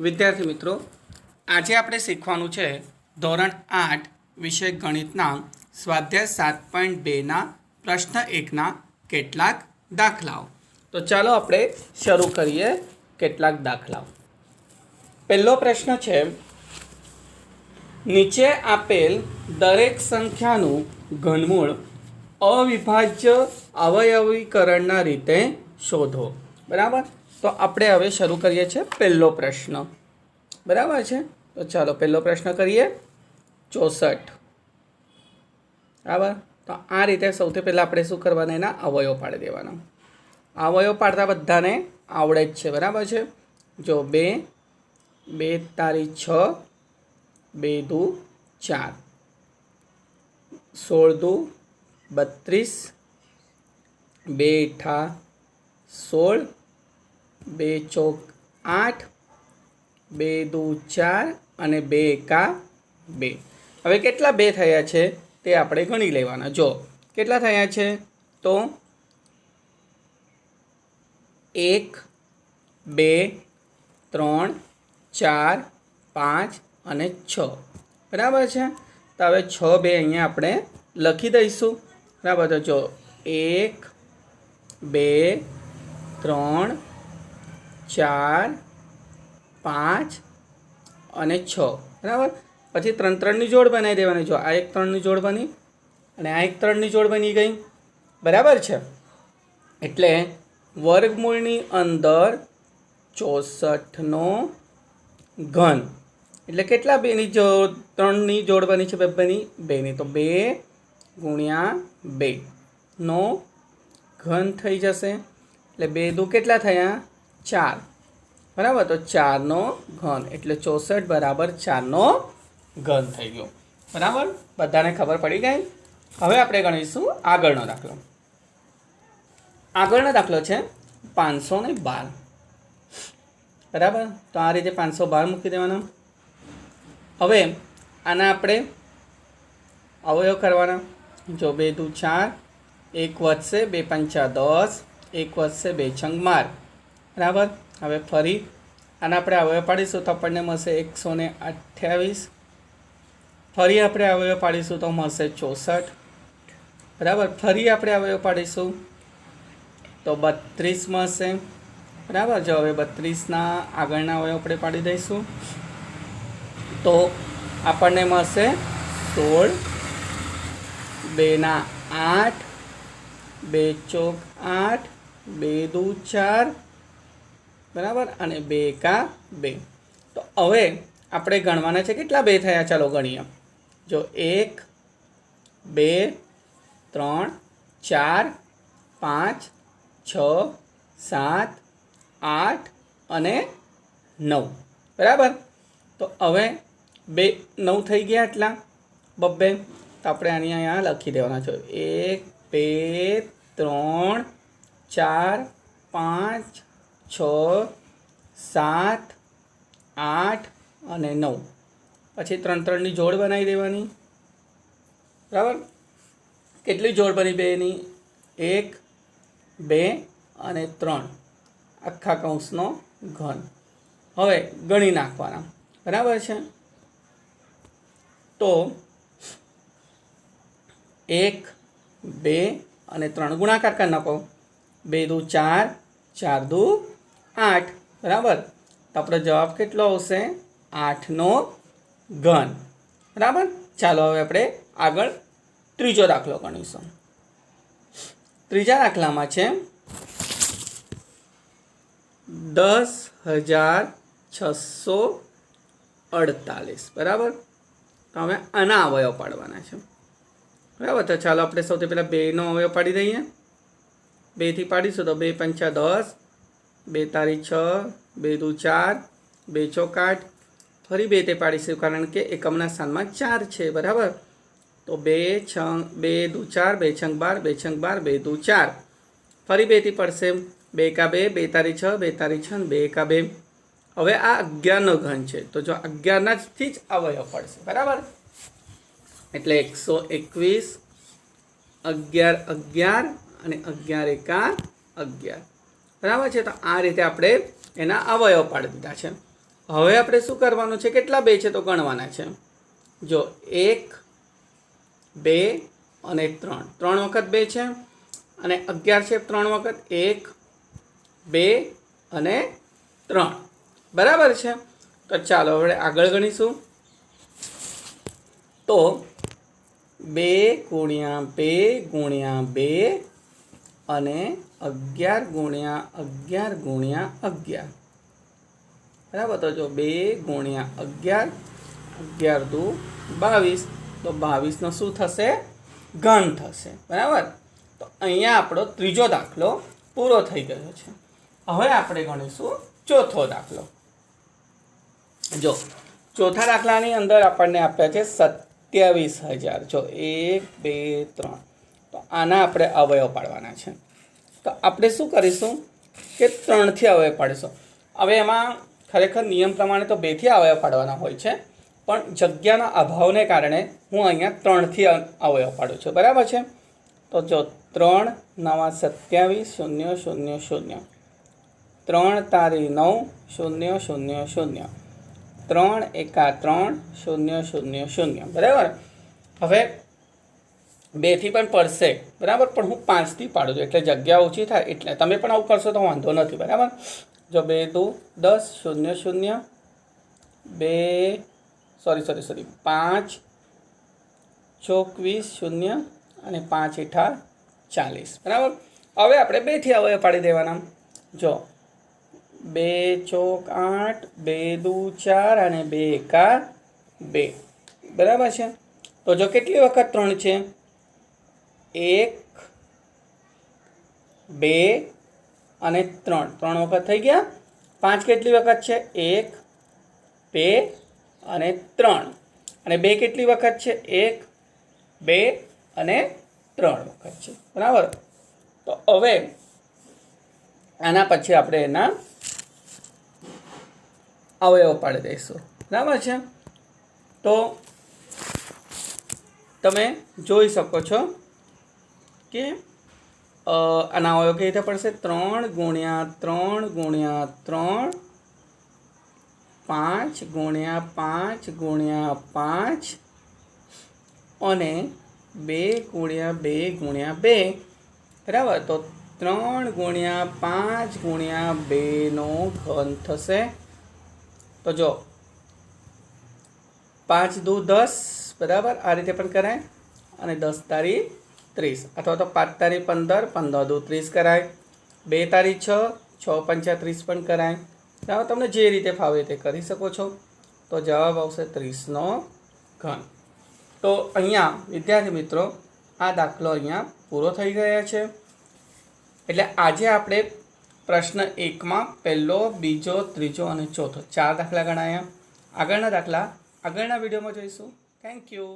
વિદ્યાર્થી મિત્રો, આજે આપણે શીખવાનું છે ધોરણ આઠ, વિષય ગણિતના સ્વાધ્યાય સાત પોઈન્ટ બેના પ્રશ્ન એકના કેટલાક દાખલાઓ. તો ચાલો આપણે શરૂ કરીએ કેટલાક દાખલાઓ. પહેલો પ્રશ્ન છે, નીચે આપેલ દરેક સંખ્યાનું ઘનમૂળ અવિભાજ્ય અવયવીકરણના રીતે શોધો. બરાબર? તો આપણે હવે શરૂ કરીએ છીએ પહેલો પ્રશ્ન. બરાબર છે? તો ચાલો પહેલો પ્રશ્ન કરીએ. ચોસઠ. બરાબર? તો આ રીતે સૌથી પહેલાં આપણે શું કરવાના? એના અવયવ પાડી દેવાના. અવયવ પાડતા બધાને આવડે જ છે. બરાબર છે? જો બે બે તારી છ, બે દુ, ચાર. સોળ દુ, બત્રીસ. બે અઠા સોળ. બે ચોક આઠ, બે દુ ચાર અને બે એકા બે. હવે કેટલા બે થયા છે તે આપણે ગણી લેવાના. જો કેટલા થયા છે તો એક, બે, ત્રણ, ચાર, પાંચ અને છ. બરાબર છે? તો હવે છ બે અહીંયા આપણે લખી દઈશું. બરાબર? તો જો એક, બે, ત્રણ ચાર, પાંચ અને છ. બરાબર? પછી ત્રણ ત્રણની જોડ બનાવી દેવાની. જો આ એક ત્રણની જોડ બની અને આ એક ત્રણની જોડ બની ગઈ. બરાબર છે? એટલે વર્ગમૂળની અંદર ચોસઠનો ઘન. એટલે કેટલા બેની જો ત્રણની જોડ બની છે? બની, બેની. તો બે ગુણ્યા બે. નો ઘન થઈ જશે. એટલે બે દુ કેટલા થયા? ચાર. બરાબર? તો ચારનો ઘન, એટલે ચોસઠ બરાબર ચારનો ઘન થઈ ગયો. બરાબર? બધાને ખબર પડી ગઈ? હવે આપણે ગણીશું આગળનો દાખલો. આગળનો દાખલો છે પાંચસો ને બાર. બરાબર? તો આ રીતે પાંચસો બાર મૂકી દેવાના. હવે આના આપણે અવયવ કરવાના. જો બે દુ ચાર, એક વધશે, બે પંચા દસ, એક વધશે, બે છંગ માર. બરાબર? હવે ફરી. અને આપણે અવયવ પાડીશું તો આપણને મળશે એકસો ને અઠ્યાવીસ. ફરી આપણે અવયવ પાડીશું તો મળશે ચોસઠ. બરાબર? ફરી આપણે અવયવ પાડીશું તો બત્રીસ મળશે. બરાબર? જો હવે બત્રીસના આગળના અવયવ આપણે પાડી દઈશું. તો આપણને મળશે સોળ. બેના આઠ. બે ચોક આઠ. બે દુ ચાર. બરાબર? અને બે એકા બે. તો હવે આપણે ગણવાના છે કેટલા બે થયા? ચાલો ગણીએ. જો એક, બે, ત્રણ, ચાર, પાંચ, છ, સાત, આઠ અને નવ. બરાબર? તો હવે બે, નવ થઈ ગયા એટલા? બબ્બે. તો આપણે આની અહીંયા લખી દેવાના છે. એક, બે, ત્રણ, ચાર, પાંચ છ, સાત, આઠ અને નવ. પછી ત્રણ ત્રણની જોડ બનાવી દેવાની. બરાબર? કેટલી જોડ બની બેની એક, બે અને ત્રણ. આખા કૌંસનો ઘન. હવે ગણી નાખવાના. બરાબર છે? તો એક, બે અને ત્રણ. ગુણાકાર કરી નાખો. બે દુ ચાર ચાર દુ આઠ. બરાબર? તો આપણો જવાબ કેટલો આવશે? આઠનો ઘન. બરાબર? ચાલો હવે આપણે આગળ ત્રીજો દાખલો ગણીશું. ત્રીજા દાખલામાં છે દસ હજાર છસો અડતાલીસ. બરાબર? તો હવે આના અવયવ પાડવાના છે. બરાબર? તો ચાલો આપણે સૌથી પહેલાં બેનો અવયવ પાડી દઈએ. બેથી પાડીશું તો બે પંચા દસ. બે તારી છ, બે દુ ચાર, બે ચોક આઠ ફરી બે તે પાડીશું કારણ કે એકમના સ્થાનમાં ચાર છે, બરાબર? તો બે છ બે દુ ચાર, બે છંગ બાર, બે છંગ બાર, બે દુ ચાર. ફરી બેથી પડશે. બે એકા બે બે તારી છ, બે તારી છ બે એકા બે. હવે આ અગિયારનો ઘન છે. તો જો અગિયારના જથી જ અવયવ પડશે, બરાબર? એટલે એકસો એકવીસ, અગિયાર અગિયાર અને અગિયાર એકા અગિયાર. બરાબર છે? તો આ રીતે આપણે એના અવયવ પાડી દીધા છે. હવે આપણે શું કરવાનું છે? કેટલા બે છે તો ગણવાના છે? જો એક, બે અને ત્રણ. ત્રણ વખત બે છે? અને અગિયાર છે ત્રણ વખત? એક, બે અને ત્રણ. બરાબર છે? તો ચાલો હવે આગળ ગણીશું. તો બે ગુણ્યા બે ગુણ્યા બે અને અગિયાર ગુણ્યા અગિયાર ગુણ્યા અગિયાર. બરાબર? તો જો બે ગુણ્યા અગિયાર અગિયાર દુ બાવીસ, તો બાવીસનો શું થશે? ઘન થશે. બરાબર? તો અહીંયા આપણો ત્રીજો દાખલો પૂરો થઈ ગયો છે. હવે આપણે ગણીશું ચોથો દાખલો. જો, ચોથા દાખલાની અંદર આપણને આપ્યા છે સત્યાવીસ હજાર. જો, એક, બે, ત્રણ. તો આના આપણે અવયવ પાડવાના છે. તો આપણે શું કરીશું કે ત્રણથી અવયવ પાડીશું. હવે એમાં ખરેખર નિયમ પ્રમાણે તો બેથી અવયવ પાડવાના હોય છે, પણ જગ્યાના અભાવને કારણે હું અહીંયા ત્રણથી અવયવ પાડું છું. બરાબર છે? તો જો ત્રણ નવા સત્યાવીસ શૂન્ય શૂન્ય શૂન્ય. ત્રણ તારી નવ શૂન્ય શૂન્ય શૂન્ય. ત્રણ એકા ત્રણ શૂન્ય શૂન્ય શૂન્ય. બરાબર? હવે બેથી પણ પડશે. બરાબર? પણ હું પાંચથી પાડું છું. એટલે જગ્યા ઓછી થાય. એટલે તમે પણ આવું કરશો તો વાંધો નથી. બરાબર? જો બે, દુ, દસ, શૂન્ય શૂન્ય. બે, સોરી સોરી સોરી. પાંચ ચોકવીસ શૂન્ય અને પાંચ એઠા ચાલીસ. બરાબર? હવે આપણે બેથી અવયવ પાડી દેવાના. જો, બે, ચોક, આઠ, બે, દુ, ચાર અને બે એકા બે. બરાબર છે? તો જો કેટલી વખત ત્રણ છે? એક, બે અને ત્રણ. ત્રણ વખત થઈ ગયા. પાંચ કેટલી વખત છે? એક, બે અને ત્રણ. અને બે કેટલી વખત છે? એક, બે અને ત્રણ વખત છે. બરાબર? તો હવે આના પછી આપણે એના અવયવ પાડી દઈશું. બરાબર છે? તો તમે જોઈ શકો છો કે આના અવયવ કેવી રીતે પડશે? ત્રણ ગુણ્યા ત્રણ ગુણ્યા ત્રણ, પાંચ ગુણ્યા પાંચ ગુણ્યા પાંચ, અને બે ગુણ્યા બે ગુણ્યા બે. બરાબર? તો ત્રણ ગુણ્યા પાંચ ગુણ્યા બેનો ઘન થશે. તો જો, પાંચ દુ દસ, બરાબર? આ રીતે પણ કરાય. અને દસ તારી ત્રીસ. અથવા તો પાંચ તારીખ પંદર પંદર દુ ત્રીસ કરાય. બે તારીખ છ છ પંચા ત્રીસ પણ કરાય. બરાબર તમને જે રીતે ફાવે તે કરી શકો છો. તો જવાબ આવશે ત્રીસનો ઘન. તો અહીંયા, વિદ્યાર્થી મિત્રો, આ દાખલો અહીંયા પૂરો થઈ ગયા છે. એટલે આજે આપણે પ્રશ્ન એકમાં પહેલો, બીજો, ત્રીજો અને ચોથો ચાર દાખલા ગણાયા. આગળના દાખલા, આગળના વિડીયોમાં જોઈશું. Thank you